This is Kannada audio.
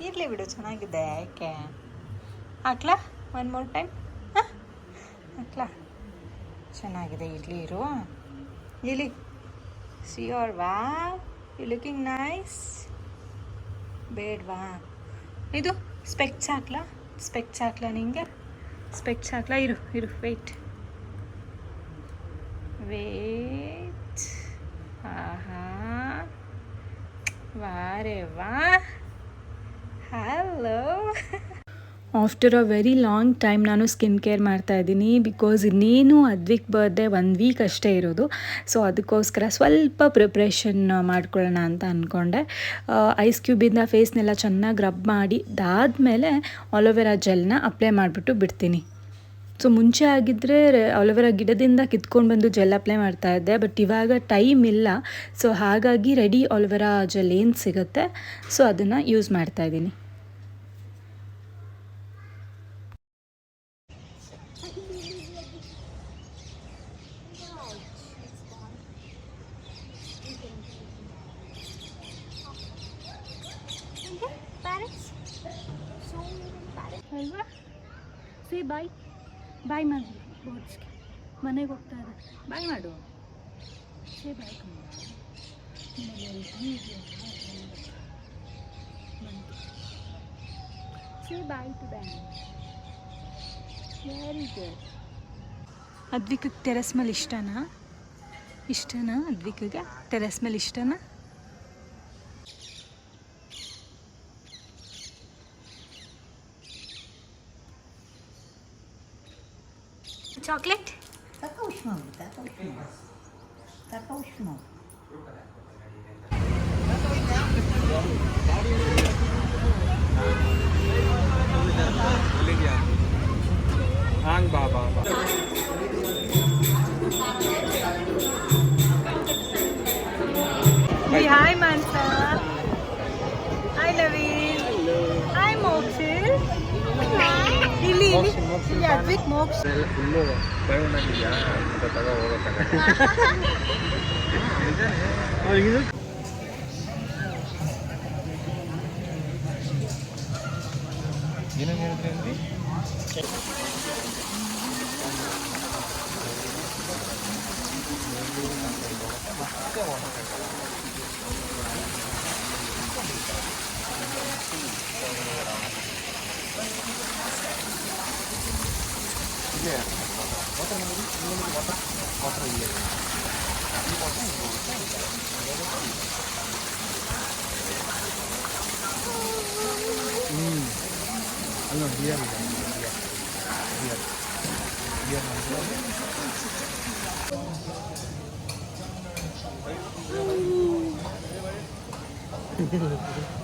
ಇರಲಿ ಬಿಡು, ಚೆನ್ನಾಗಿದೆ, ಯಾಕೆ? ಹಾಕ್ಲಾ ಒನ್ ಮೋರ್ ಟೈಮ್ ಹಾಂ? ಹಾಕ್ಲಾ. ಚೆನ್ನಾಗಿದೆ, ಇಡ್ಲಿ ಇರು. ಇಲ್ಲಿ see your wow you looking nice ಬೇಡವಾ? ಇದು ಸ್ಪೆಕ್ಸ್ ಹಾಕ್ಲಾ. ಸ್ಪೆಕ್ಸ್ ಹಾಕ್ಲಾ ನಿಂಗೆ. ಸ್ಪೆಕ್ಸ್ ಹಾಕ್ಲಾ, ಇರು ಇರು ವೆಯ್ಟ್ ವೇಟ್ ಆಹಾ. ವಾರೆ, ವಾ. Hello after a very long time ನಾನು ಸ್ಕಿನ್ ಕೇರ್ ಮಾಡ್ತಾ ಇದ್ದೀನಿ ಬಿಕಾಸ್ ಇನ್ನೇನು ಅದ್ವಿಕ್ ಬರ್ಡೇ ಒಂದು ವೀಕ್ ಅಷ್ಟೇ ಇರೋದು. ಸೊ ಅದಕ್ಕೋಸ್ಕರ ಸ್ವಲ್ಪ ಪ್ರಿಪ್ರೇಷನ್ ಮಾಡ್ಕೊಳ್ಳೋಣ ಅಂತ ಅಂದ್ಕೊಂಡೆ ಐಸ್ ಕ್ಯೂಬಿಂದ ಫೇಸ್ನೆಲ್ಲ ಚೆನ್ನಾಗಿ ರಬ್ ಮಾಡಿ ಅದಾದಮೇಲೆ ಆಲೋವೆರಾ ಜೆಲ್ನ ಅಪ್ಲೈ ಮಾಡಿಬಿಟ್ಟು ಬಿಡ್ತೀನಿ. ಸೊ ಮುಂಚೆ ಆಗಿದ್ದರೆ ಆಲೋವೆರಾ ಗಿಡದಿಂದ ಕಿತ್ಕೊಂಡು ಬಂದು ಜೆಲ್ ಅಪ್ಲೈ ಮಾಡ್ತಾ ಇದ್ದೆ ಬಟ್ ಇವಾಗ ಟೈಮ್ ಇಲ್ಲ. ಸೊ ಹಾಗಾಗಿ ರೆಡಿ ಆಲೋವೆರಾ ಜೆಲ್ ಏನು ಸಿಗುತ್ತೆ ಸೊ ಅದನ್ನು ಯೂಸ್ ಮಾಡ್ತಾ ಇದ್ದೀನಿ ಅಲ್ವಾ? ಸಿ ಬಾಯ್ ಬಾಯ್ ಮಾಡಿ. ಬೋರ್ಡ್ಸ್ಗೆ. ಮನೆಗೆ ಹೋಗ್ತಾ ಇದೆ ಬಾಯ್ ಮಾಡು. Say bye say bye to bank very good ಅದ್ವಿಕಕ್ಕೆ terrace ಮೇಲೆ ಇಷ್ಟನಾ? ಇಷ್ಟನಾ? ಅದ್ವಿಕಗೆ ಟೆರೆಸ್ ಮೇಲೆ ಇಷ್ಟನಾ? Chocolate Ang baba. ಅದ್ವಿಕ್ ಮೋಕ್ಷ ಫುಲ್ಲು ಬಯೋನಾಗಿದೆಯಾ ಅಂತ ತಗೋ ಹೋಗೋಕ್ಕಾಗ ಏನೇನು ಹೇಳಿದ್ರಿ ya motor ini ini motor motor iya ini motor hmm ano dia dia dia dia dia